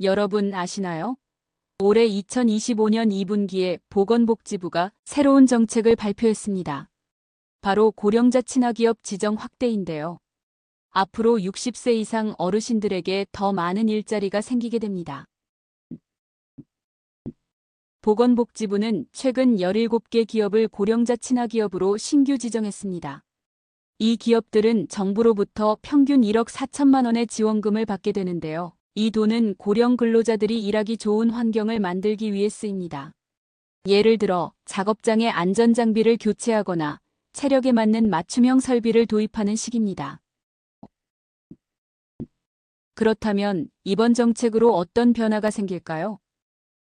여러분 아시나요? 올해 2025년 2분기에 보건복지부가 새로운 정책을 발표했습니다. 바로 고령자 친화기업 지정 확대인데요. 앞으로 60세 이상 어르신들에게 더 많은 일자리가 생기게 됩니다. 보건복지부는 최근 17개 기업을 고령자 친화기업으로 신규 지정했습니다. 이 기업들은 정부로부터 평균 1억 4천만 원의 지원금을 받게 되는데요. 이 돈은 고령 근로자들이 일하기 좋은 환경을 만들기 위해 쓰입니다. 예를 들어 작업장의 안전장비를 교체하거나 체력에 맞는 맞춤형 설비를 도입하는 식입니다. 그렇다면 이번 정책으로 어떤 변화가 생길까요?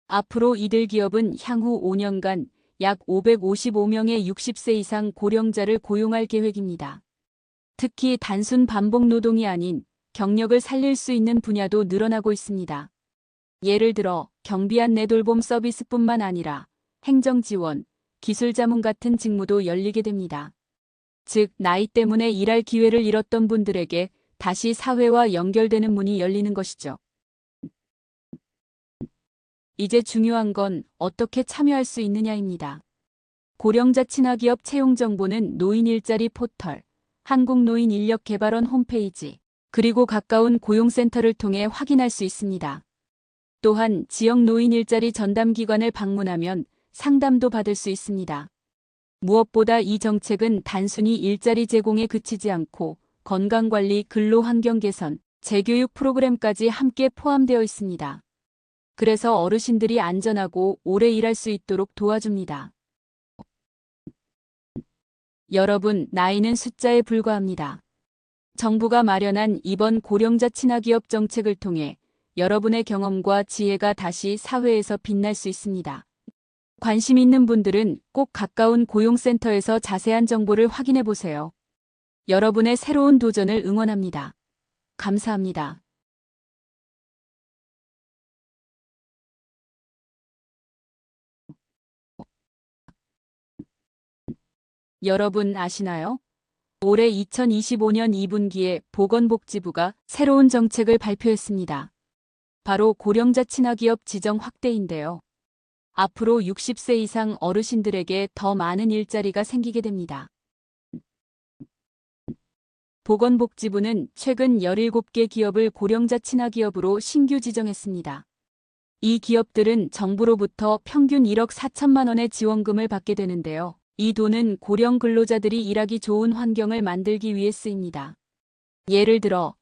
앞으로 이들 기업은 향후 5년간 약 555명의 60세 이상 고령자를 고용할 계획입니다. 특히 단순 반복 노동이 아닌 경력을 살릴 수 있는 분야도 늘어나고 있습니다. 예를 들어 경비안 내돌봄 서비스뿐만 아니라 행정 지원, 기술 자문 같은 직무도 열리게 됩니다. 즉, 나이 때문에 일할 기회를 잃었던 분들에게 다시 사회와 연결되는 문이 열리는 것이죠. 이제 중요한 건 어떻게 참여할 수 있느냐입니다. 고령자 친화기업 채용 정보는 노인 일자리 포털, 한국노인인력개발원 홈페이지, 그리고 가까운 고용센터를 통해 확인할 수 있습니다. 또한 지역 노인 일자리 전담기관을 방문하면 상담도 받을 수 있습니다. 무엇보다 이 정책은 단순히 일자리 제공에 그치지 않고 건강관리, 근로환경 개선, 재교육 프로그램까지 함께 포함되어 있습니다. 그래서 어르신들이 안전하고 오래 일할 수 있도록 도와줍니다. 여러분, 나이는 숫자에 불과합니다. 정부가 마련한 이번 고령자 친화기업 정책을 통해 여러분의 경험과 지혜가 다시 사회에서 빛날 수 있습니다. 관심 있는 분들은 꼭 가까운 고용센터에서 자세한 정보를 확인해 보세요. 여러분의 새로운 도전을 응원합니다. 감사합니다. 여러분 아시나요? 올해 2025년 2분기에 보건복지부가 새로운 정책을 발표했습니다. 바로 고령자 친화기업 지정 확대인데요. 앞으로 60세 이상 어르신들에게 더 많은 일자리가 생기게 됩니다. 보건복지부는 최근 17개 기업을 고령자 친화기업으로 신규 지정했습니다. 이 기업들은 정부로부터 평균 1억 4천만 원의 지원금을 받게 되는데요. 이 돈은 고령 근로자들이 일하기 좋은 환경을 만들기 위해 쓰입니다. 예를 들어